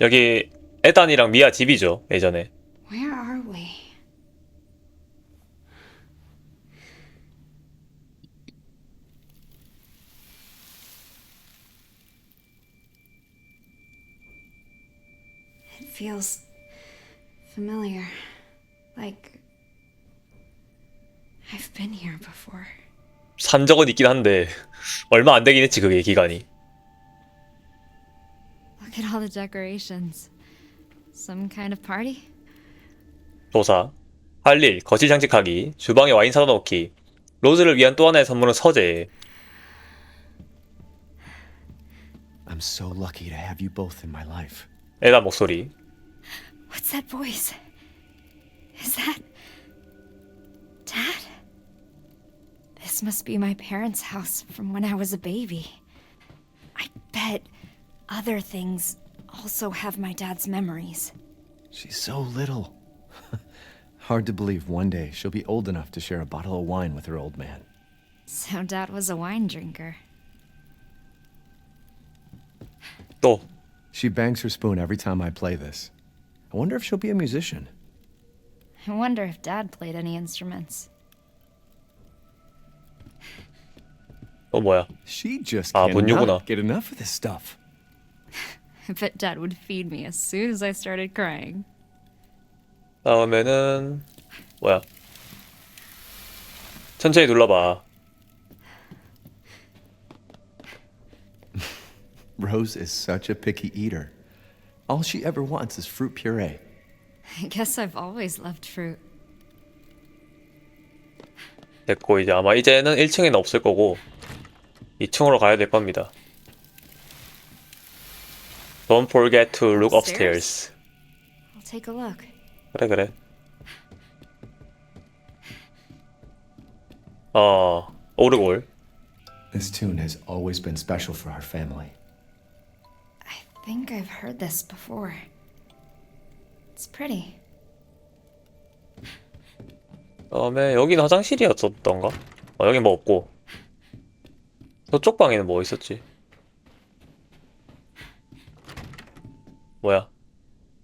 여기 에단이랑 미아 집이죠 예전에 Where are we? It feels familiar. Like I've been here before. 산 적은 있긴 한데 얼마 안 되긴 했지 그게 기간이 Look at all the decorations. Some kind of party? 조사 할 일 거실 장식하기 주방에 와인 사다 놓기 로즈를 위한 또 하나의 선물은 서재 I'm so lucky to have you both in my life. 에단 목소리 What's that voice? Is that Dad? This must be my parents' house from when I was a baby. I bet other things also have my dad's memories. She's so little. Hard to believe one day she'll be old enough to share a bottle of wine with her old man. So dad was a wine drinker. 또 She bangs her spoon every time I play this. I wonder if she'll be a musician. I wonder if dad played any instruments. Oh, 또 뭐야 She just 아, cannot 문유구나. get enough of this stuff. I bet dad would feed me as soon as I started crying. 다음에는 뭐야 천천히 눌러봐 Rose is such a picky eater. All she ever wants is fruit puree. I guess I've always loved fruit. 됐고 이제 아마 이제는 1층에는 없을 거고 2층으로 가야 될 겁니다 Don't forget to look upstairs I'll take a look. 그래 그래 어 오르골 This tune has always been special for our family. I think I've heard this before. It's pretty. 다음에 여기는 화장실이었었던가? 어 여기 뭐 없고 저쪽 방에는 뭐 있었지? 뭐야?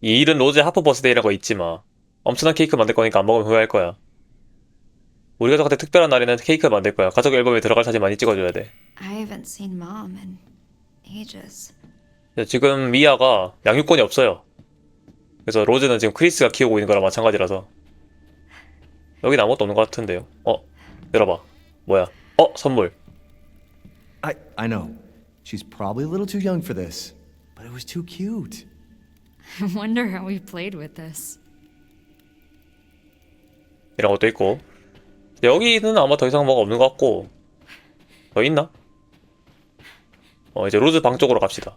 이 일은 로즈의 하프 버스데이라고 있지마. 엄청난 케이크 만들 거니까 안 먹으면 후회할 거야. 우리 가족한테 특별한 날에는 케이크 만들 거야. 가족 앨범에 들어갈 사진 많이 찍어줘야 돼. I haven't seen mom in ages. 지금 미아가 양육권이 없어요. 그래서 로즈는 지금 크리스가 키우고 있는 거랑 마찬가지라서. 여긴 아무것도 없는 것 같은데요. 어 열어봐. 뭐야? 어 선물. I I know. She's probably a little too young for this, but it was too cute. I wonder how we played with this. 이런 것도 있고 여기는 아마 더 이상 뭐가 없는 것 같고 더 있나? 어 이제 로즈 방 쪽으로 갑시다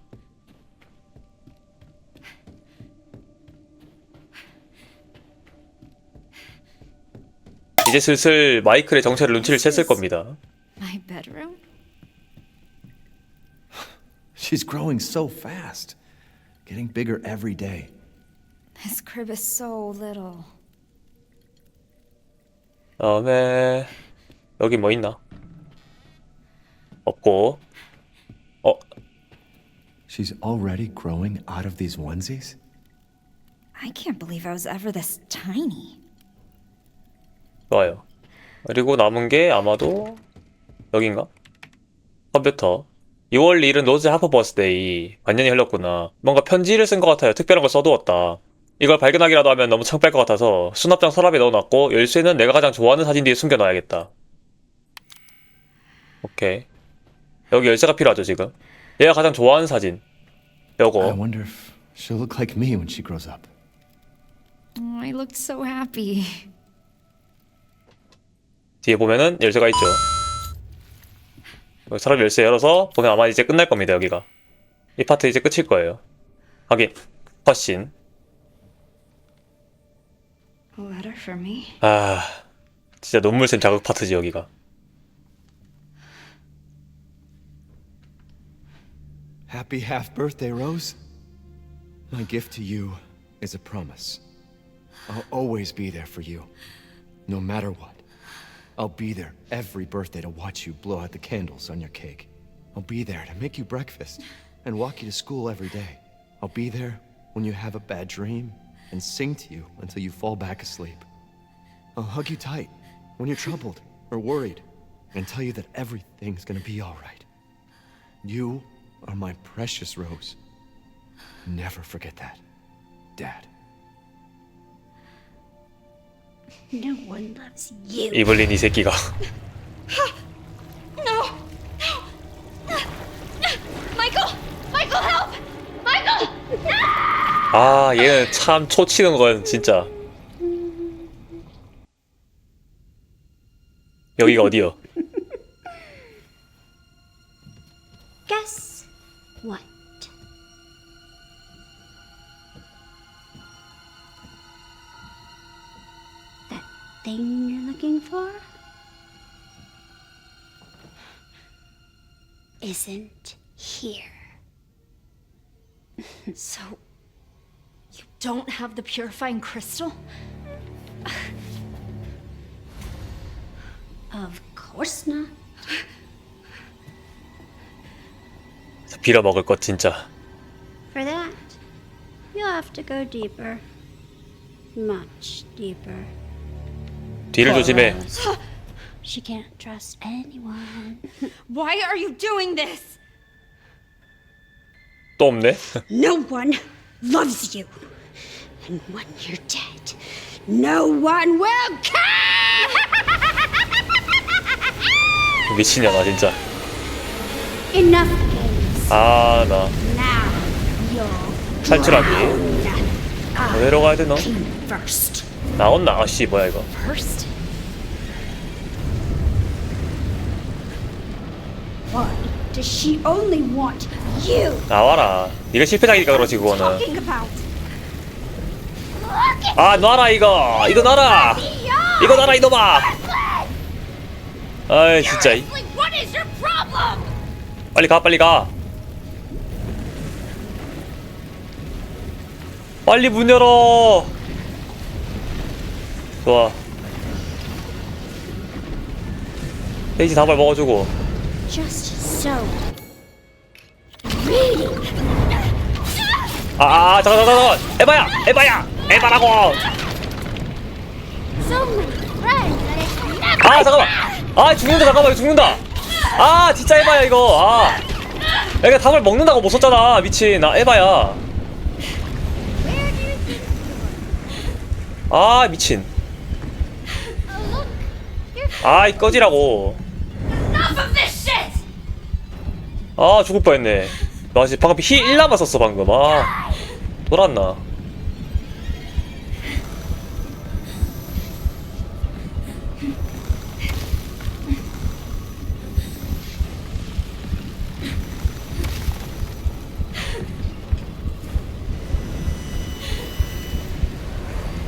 이제 슬슬 마이클의 정체를 눈치를 챘을 겁니다 My bedroom? She's growing so fast, getting bigger every day. This crib is so little. 다음에 여기 뭐 있나? 없고 어 She's already growing out of these onesies? I can't believe I was ever this tiny. 좋아요. 그리고 남은 게 아마도 여긴가? 컴퓨터. 6월 1일은 로즈 하프 버스데이. 반년이 흘렀구나. 뭔가 편지를 쓴 것 같아요. 특별한 걸 써두었다. 이걸 발견하기라도 하면 너무 창피할 것 같아서 수납장 서랍에 넣어놨고 열쇠는 내가 가장 좋아하는 사진 뒤에 숨겨놔야겠다. 오케이. 여기 열쇠가 필요하죠 지금. 얘가 가장 좋아하는 사진. I 요거. wonder if she'll look like me when she grows up. Oh, I looked so happy. 뒤에 보면은 열쇠가 있죠. 서랍 열쇠 열어서 보면 아마 이제 끝날 겁니다, 여기가. 이 파트 이제 끝일 거예요. 확인. 컷신. 아, 진짜 눈물샘 자극 파트지, 여기가. Happy half birthday, Rose. My gift to you is a promise. I'll always be there for you, no matter what. I'll be there every birthday to watch you blow out the candles on your cake. I'll be there to make you breakfast and walk you to school every day. I'll be there when you have a bad dream and sing to you until you fall back asleep. I'll hug you tight when you're troubled or worried and tell you that everything's gonna be alright. You are my precious Rose. Never forget that, Dad. No one loves you. 이블린 이 새끼가. No! No! Michael! Michael, help! Michael! 아 얘는 참 초치는 건 진짜. 여기가 어디요? Guess what? thing you're looking for isn't here. So, you don't have the purifying crystal? Of course not. 빌어 먹을 것 진짜. For that, you'll have to go deeper. Much deeper. 뒤를 조심해. She can't trust anyone. Why are you doing this? 또 없네. No one loves you. And when you're dead, no one will care! 미친년아 진짜. Enough games. 아 나 Now you're 탈출하기. 어디로 가야 되나? first. 나온나? 아씨 뭐야 이거. 나와라. 네가 실패작이니까 그렇지 그거는. 아 놔라 이거. 이거 놔라. 이거 놔라 이놈아. 아이 진짜. 빨리 가 빨리 가. 빨리 문 열어. 좋아. 데이지 다발 먹어주고. 아, 아, 아 잠깐, 잠깐, 잠깐. 에바야, 에바야, 에바라고. 아, 잠깐만. 아, 죽는다, 잠깐만, 죽는다. 아, 진짜 에바야 이거. 아, 내가 답을 먹는다고 못 썼잖아, 미친. 나 에바야. 아, 미친. Oh, look. You're 아, 이 꺼지라고. 아, 죽을 뻔했네. 나 지금 방금 히1 남았었어 방금. 아, 돌았나.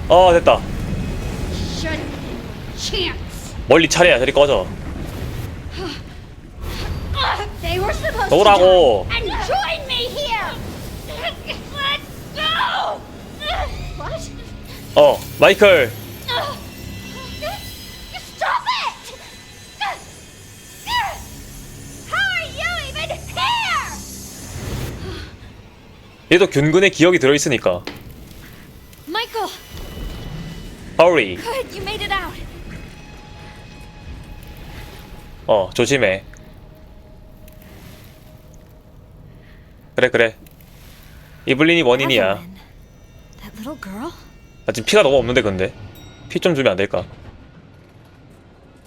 아 됐다. 멀리 차례야 저리 꺼져. What? 어 마이클? 얘도 균근의 기억이 들어있으니까 Michael! hurry Good, you made it out. 어 조심해. 그래 그래. 이블린이 원인이야? 나 지금 피가 너무 없는데 근데. 피 좀 주면 안 될까?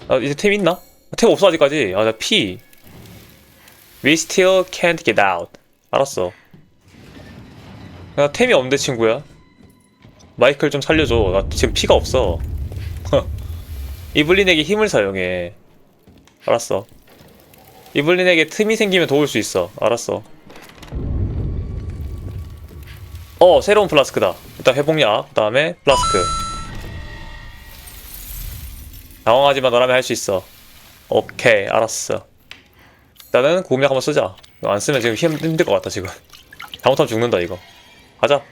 아 이제 템 있나? 템 없어 아직까지. 아 나 피. We still can't get out. 알았어. 나 템이 없는데 친구야. 마이클 좀 살려줘. 나 지금 피가 없어. 이블린에게 힘을 사용해 알았어. 이블린에게 틈이 생기면 도울 수 있어. 알았어. 어 새로운 플라스크다. 일단 회복약 그 다음에 플라스크. 당황하지 마 너라면 할 수 있어. 오케이 알았어. 일단은 구음약 한번 쓰자. 안 쓰면 지금 힘, 힘들 것 같다 지금. 잘못하면 죽는다 이거. 가자.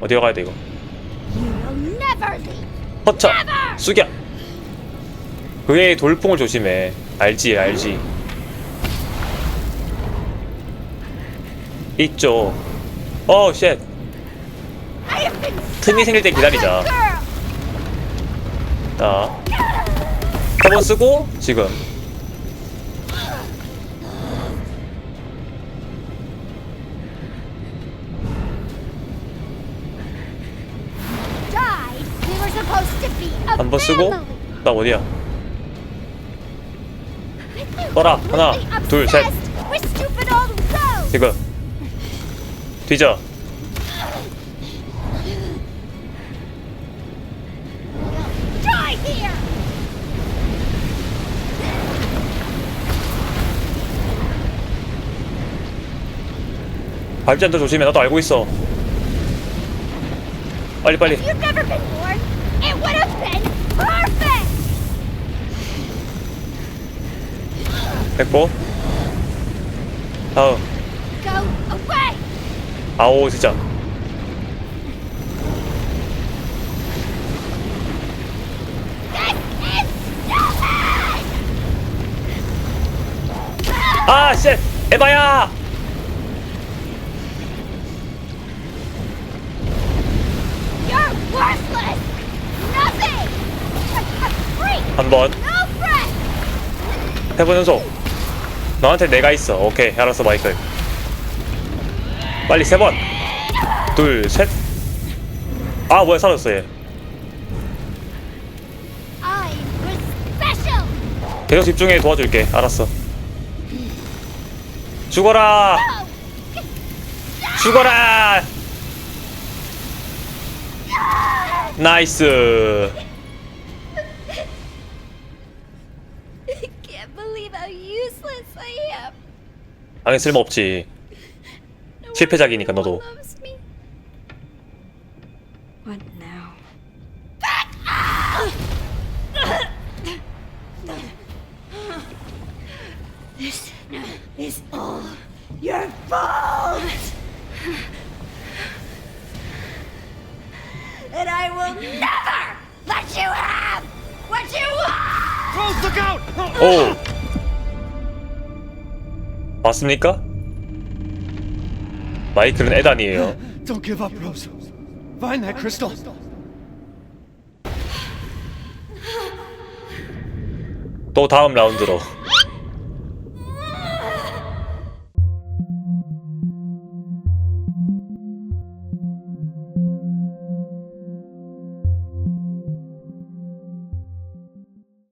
어디가 가야 돼 이거. 허차! 숙여 그의 돌풍을 조심해 알지 알지 이쪽 어, 쉣. I have been 틈이 생길 때 기다리자. 자. 한번 쓰고, 지금. Died. We were supposed to be a 한번 쓰고. 나 어디야? 떠라. 하나, 둘, 셋. 지금. 뒤져. 않다 조심해. 나도 알고 있어. 빨리, 빨리. If you'd never been born, it would have been perfect. 됐고. 다음. 아오, 진짜. 아, 쉣! 에바야! 한 번. 번 연속. 너한테 내가 있어. 오케이, 알았어, 마이클. 빨리 세 번. 둘, 셋. 아, 뭐야, 사라졌어, 얘. 계속 집중해, 도와줄게. 알았어. 죽어라! 죽어라! 나이스. 당연히 쓸모없지. No one 실패작이니까, 너도. loves me. What now? This is all your fault! And I will never let you have what you want! Rose, look out! 오. 맞습니까? 마이클은 에단이에요. Don't give up, Rose. Find that crystal. 또 다음 라운드로.